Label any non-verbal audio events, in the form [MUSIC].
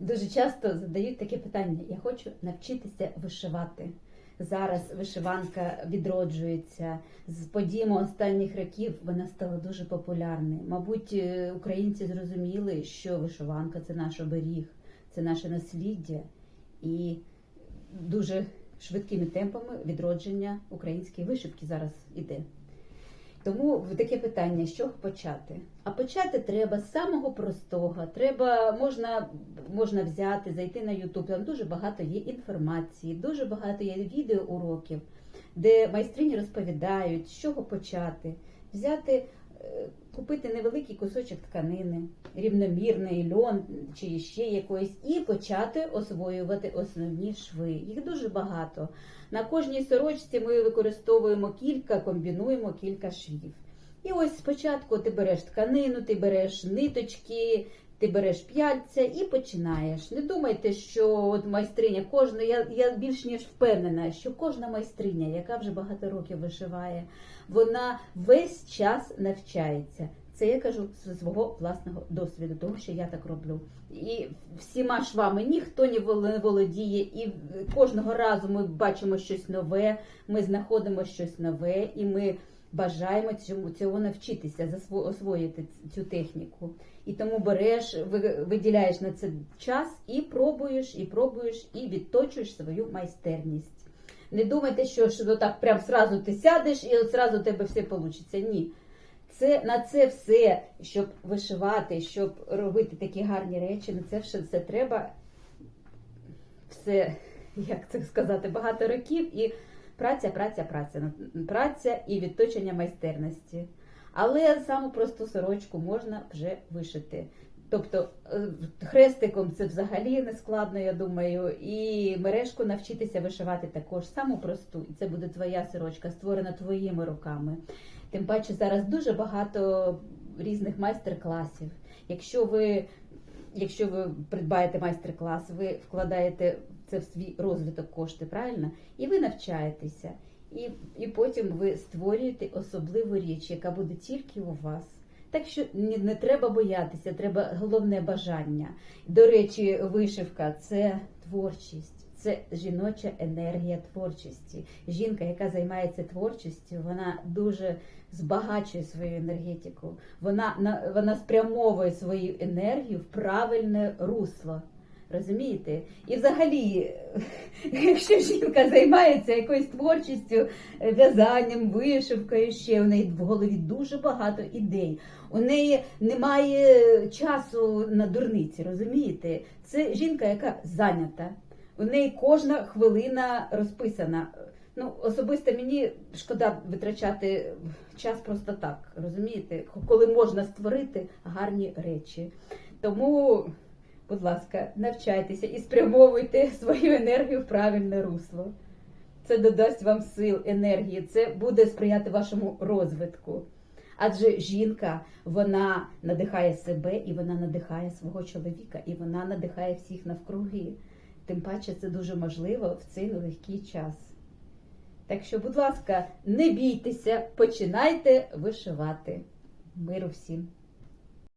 Дуже часто задають таке питання: я хочу навчитися вишивати. Зараз вишиванка відроджується. З подіями останніх років вона стала дуже популярною. Мабуть, е, українці зрозуміли, що вишиванка це наш оберіг, це наше насліддя, і дуже швидкими темпами відродження української вишивки зараз іде. Тому таке питання, з чого почати? А почати треба з самого простого. Треба можна, можна взяти, зайти на YouTube, Там дуже багато є інформації, дуже багато є відеоуроків, де майстрині розповідають, з чого почати. Взяти, купити невеликий кусочок тканини, рівномірний льон чи ще якоїсь, і почати освоювати основні шви. Їх дуже багато. На кожній сорочці ми використовуємо кілька, комбінуємо кілька швів. І ось спочатку ти береш тканину, ти береш ниточки, ти береш п'яльця і починаєш. Не думайте, що от майстриня, кожна, я, я більш ніж впевнена, що кожна майстриня, яка вже багато років вишиває, вона весь час навчається. Це я кажу з свого власного досвіду, того, що я так роблю. І всіма швами ніхто не володіє, і кожного разу ми бачимо щось нове, ми знаходимо щось нове, і ми бажаємо цьому цього навчитися, освоїти цю техніку. І тому береш, ви- виділяєш на це час і пробуєш, і пробуєш, і відточуєш свою майстерність. Не думайте, що, що так прям сразу ти сядеш і от сразу у тебе все вийде. Ні. Це на це все, щоб вишивати, щоб робити такі гарні речі, на це все це треба все, як це сказати, багато років і праця, праця, праця, праця і відточення майстерності. Але саму просту сорочку можна вже вишити. Тобто е, хрестиком це взагалі не складно, я думаю, і мережку навчитися вишивати також саму просту, і це буде твоя сорочка, створена твоїми руками. Тим паче зараз дуже багато різних майстер-класів. Якщо ви, якщо ви придбаєте майстер-клас, ви вкладаєте це в свій розвиток кошти, правильно? І ви навчаєтеся. І, і потім ви створюєте особливу річ, яка буде тільки у вас. Так що не, не треба боятися, треба головне бажання. До речі, вишивка це творчість. Це жіноча енергія творчості. Жінка, яка займається творчістю, вона дуже збагачує свою енергетику. Вона на- вона спрямовує свою енергію в правильне русло. Розумієте? І взагалі, [LAUGHS] якщо жінка займається якоюсь творчістю, е, в'язанням, вишивкою, ще у неї в голові дуже багато ідей. У неї немає часу на дурниці, розумієте? Це жінка, яка зайнята. У неї кожна хвилина розписана. Ну, особисто мені шкода витрачати час просто так, розумієте, коли можна створити гарні речі. Тому, будь ласка, навчайтеся і спрямовуйте [LAUGHS] свою енергію в правильне русло. Це додасть вам сил, енергії, це буде сприяти вашому розвитку. Адже жінка вона надихає себе і вона надихає свого чоловіка, і вона надихає всіх навкруги. Тим паче це дуже можливо в цей нелегкий час. Так що, будь ласка, не бійтеся, починайте вишивати. Миру всім!